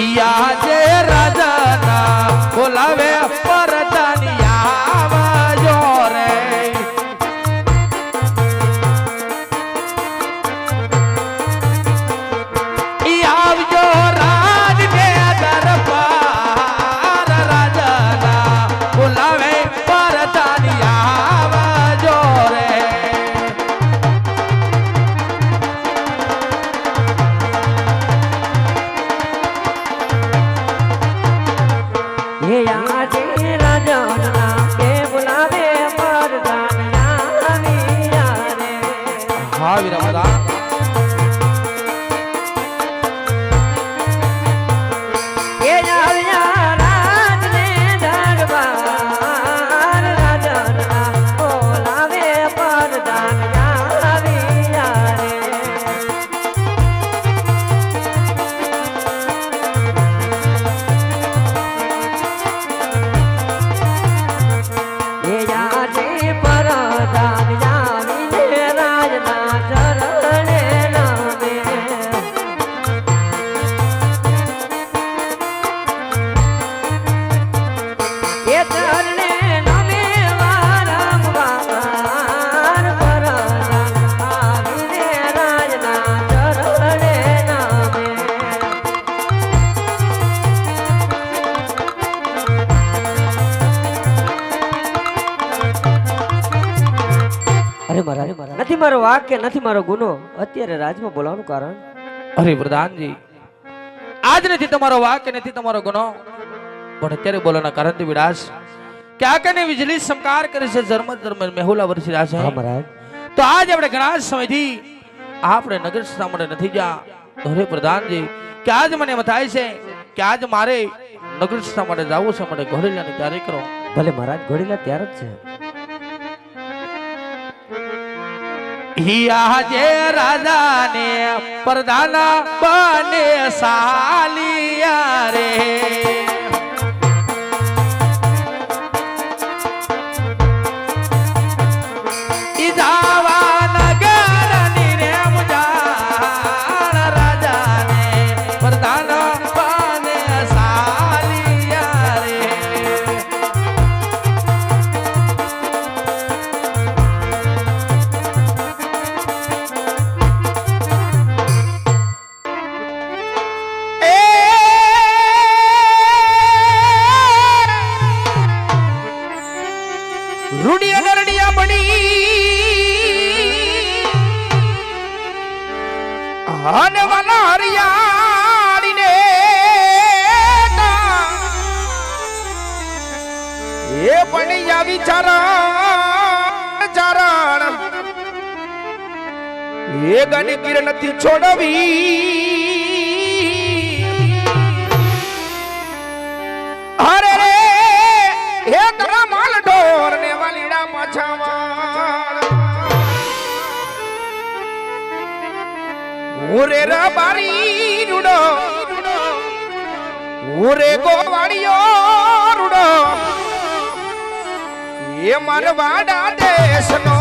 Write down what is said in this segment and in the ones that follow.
ইয়া যে রাজা નથી મારો વાક કે નથી મારો ગુનો? અત્યારે રાજમાં બોલાવવાનું કારણ? અરે પ્રધાનજી આજ નથી તમારો વાક કે નથી તમારો ગુનો? પણ અત્યારે બોલવાના કારણથી વિડાસ કે કને વીજળી સંકાર કરે છે ધર્મ ધર્મ મેહુલા વર્ષી રાજ. મહારાજ. તો આજ આપણે ઘણા સમયથી આપણે નગર સામે નથી જા ધરે પ્રધાનજી કે આજ મને એમ થાય છે કે આજ મારે નગર માટે જવું છે માટે ઘોડેલાની તૈયારી કરો. ભલે મહારાજ ઘોડેલા ત્યાર જ છે. હિયા જે રાજાને પ્રધાન બને સાલિયા રે. બણિયા ચરણ ચરણ એ ગની કિરણ નથી છોડવી. અરે રે, હે તારા માલ ઢોર ને વાલીડા પાછાવાળ ઓરે બારી રૂડો. ઓરે ગોવાળિયો રૂડો. એ મારવાડા દેશનો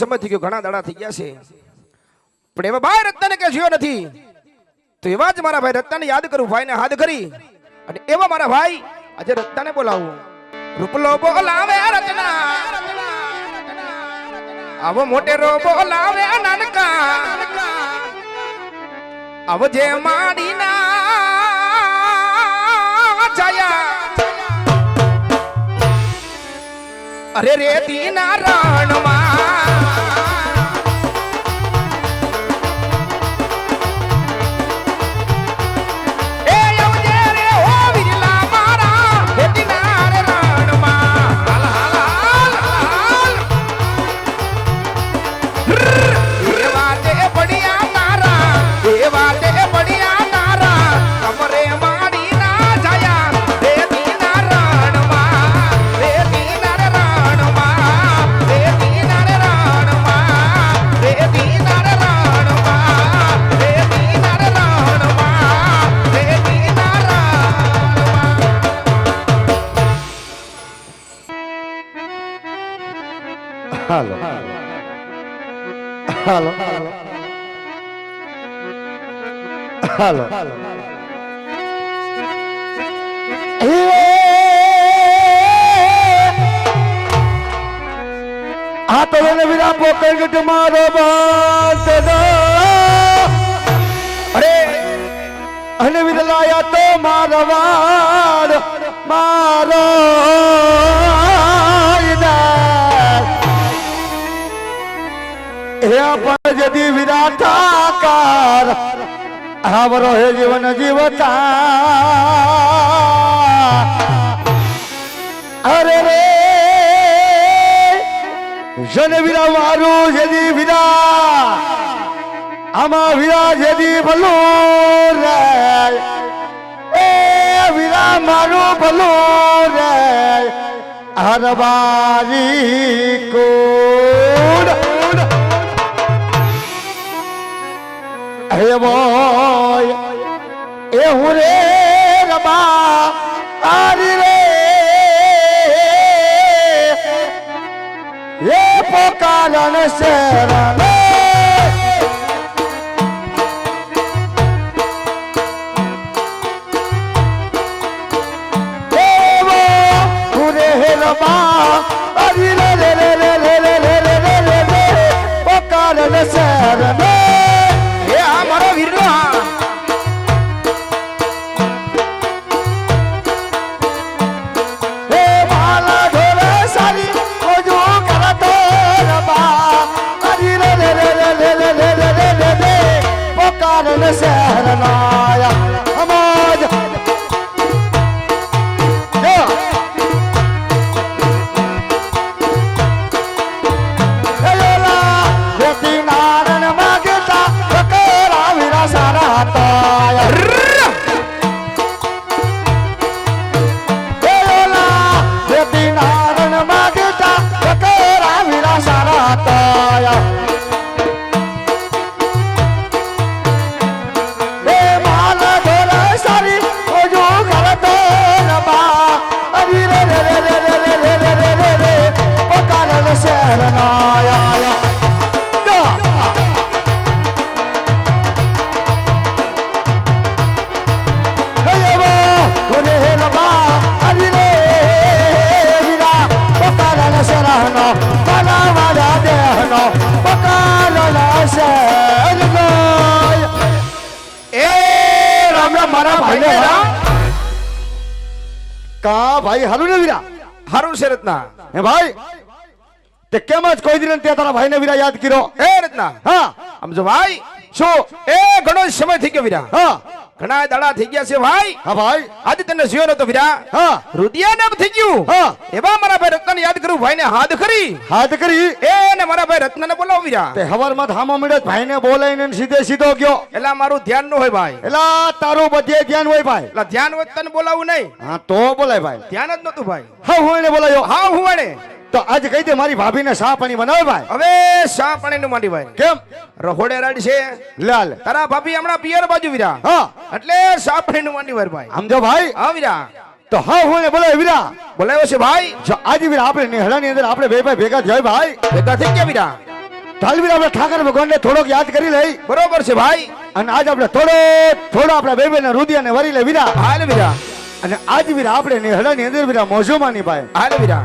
સમય થઈ ગયો, ઘણા દાડા થઈ ગયા છે. પણ એવા ભાઈ રત્તાને કે જોયો નથી. તો એવા જ મારા ભાઈ રત્તાને યાદ કરું, ભાઈને હાથ કરી. અને એવા મારા ભાઈ આજે રત્તાને બોલાવું. રૂપલો બોલાવે રત્ના આવો મોટેરો બોલાવે નાનકા. આવો જે માડીના જયા અરે રેતી ના રાણમાં હાલો હાલો હાલો હાલો આ તો વિરા પોકટ મારો બાત અરે, અને વિરલાયા તો મારવાડ, મારો હાવરો હે જીવન જીવતા. અરે રે, જન વિરા મારું જેદી વિરા. આમાં વિરા જેદી ભલું રે. એ વિરા મારું ભલું રે. હરબારી કોડ કહેવાય એ હું રે રબા આરી રે. એ પોકારણ ભાઈ હારું ને હારું છે રત્ના. ભાઈ? કેમ જ કોઈ દિન તારા ભાઈને વીરા કર્યો? એ રત્ના. હા. આમ ભાઈ શું? એ ઘણો સમય થઈ ગયો વીરા. હા. ઘણા દાડા થઈ ગયા છે ભાઈ. હા ભાઈ. આજે તને જીવો નતો વીરા હા. રુદિયા થઈ ગયું. હા. એવા મારા ભાઈ રત્ન યાદ કરું ભાઈને હાથ કરી. હાથ કરી? એ ને મારા ભાઈ રત્નને બોલાવો વીરા તે હવારમાં થામા મળ્યો ભાઈને બોલાવીને એને સીધે સીધો ગયો. એલા મારું ધ્યાન ન હોય ભાઈ. એલા તારું બધે ધ્યાન હોય ભાઈ. એલા ધ્યાન હોય તને બોલાવું નહીં. હા તો બોલાય ભાઈ. ધ્યાન જ નતું ભાઈ. હા હું એને બોલાયો. હા હું એને. તો આજે કહી દે મારી ભાભીને શા પાણી બનાવે ભાઈ? હવે શા પાણી નું માંડી ભાઈ? કેમ? રહોડે રાડ છે લાલ. તારા ભાભી હમણાં પિયર બાજુ વિરા હા. એટલે શા ફ્રેન્ડનું માંડી વાર ભાઈ. સમજો ભાઈ? હા વીરા. તો હા હું એને બોલાય વીરા. બોલાવ્યો છે ભાઈ. જો આજે વીરા આપણે નેહડાની અંદર આપણે બે ભાઈ ભેગા થયા ભાઈ. ભેગા થઈ ગયા વીરા? ચાલ વીરા આપણે ઠાકર ભગવાનને થોડોક યાદ કરી લઈ. બરોબર છે ભાઈ. અને આજ આપણે થોડો થોડો આપણા બે બેના રુદિયાને વરી લે વીરા. હાલ વીરા. અને આજ વીરા આપણે નેહડાની અંદર વીરા મોજોમાની ભાઈ. હાલ વીરા.